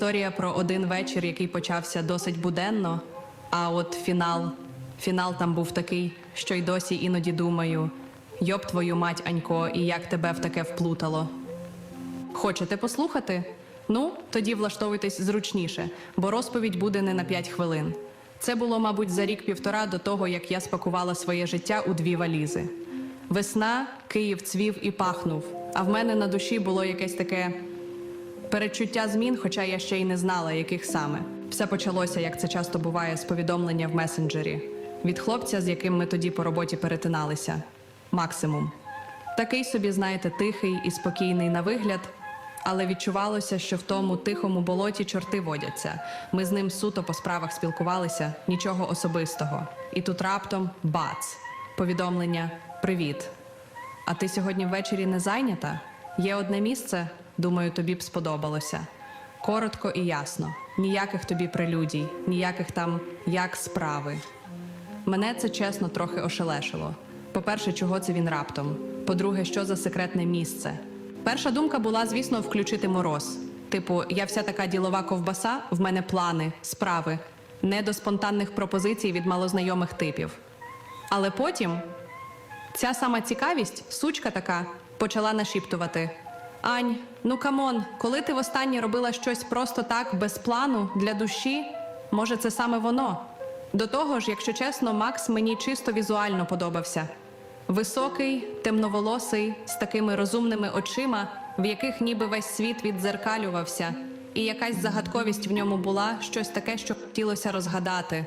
історія про один вечір, який почався досить буденно. А от фінал, фінал там був такий, що й досі іноді думаю: йоб твою мать, Анько, і як тебе в таке вплутало. Хочете послухати? Ну, тоді влаштовуйтесь зручніше, бо розповідь буде не на 5 хвилин. Це було, мабуть, за рік-півтора до того, як я спакувала своє життя у дві валізи. Весна, Київ цвів і пахнув, а в мене на душі було якесь таке передчуття змін, хоча я ще й не знала, яких саме. Все почалося, як це часто буває, з повідомлення в месенджері від хлопця, з яким ми тоді по роботі перетиналися. Максимум. Такий собі, знаєте, тихий і спокійний на вигляд, але відчувалося, що в тому тихому болоті чорти водяться. Ми з ним суто по справах спілкувалися, нічого особистого. І тут раптом бац! Повідомлення Привіт. А ти сьогодні ввечері не зайнята? Є одне місце, думаю, тобі б сподобалося. Коротко і ясно. Ніяких тобі прелюдій, ніяких там як справи. Мене це чесно трохи ошелешило. По-перше, чого це він раптом? По-друге, що за секретне місце? Перша думка була, звісно, включити мороз. Типу, я вся така ділова ковбаса, в мене плани, справи, не до спонтанних пропозицій від малознайомих типів. Але потім ця сама цікавість, сучка така, почала нашіптувати: Ань, ну камон, коли ти востаннє робила щось просто так, без плану, для душі, може, це саме воно. До того ж, якщо чесно, Макс мені чисто візуально подобався. Високий, темноволосий, з такими розумними очима, в яких ніби весь світ віддзеркалювався, і якась загадковість в ньому була, щось таке, що хотілося розгадати.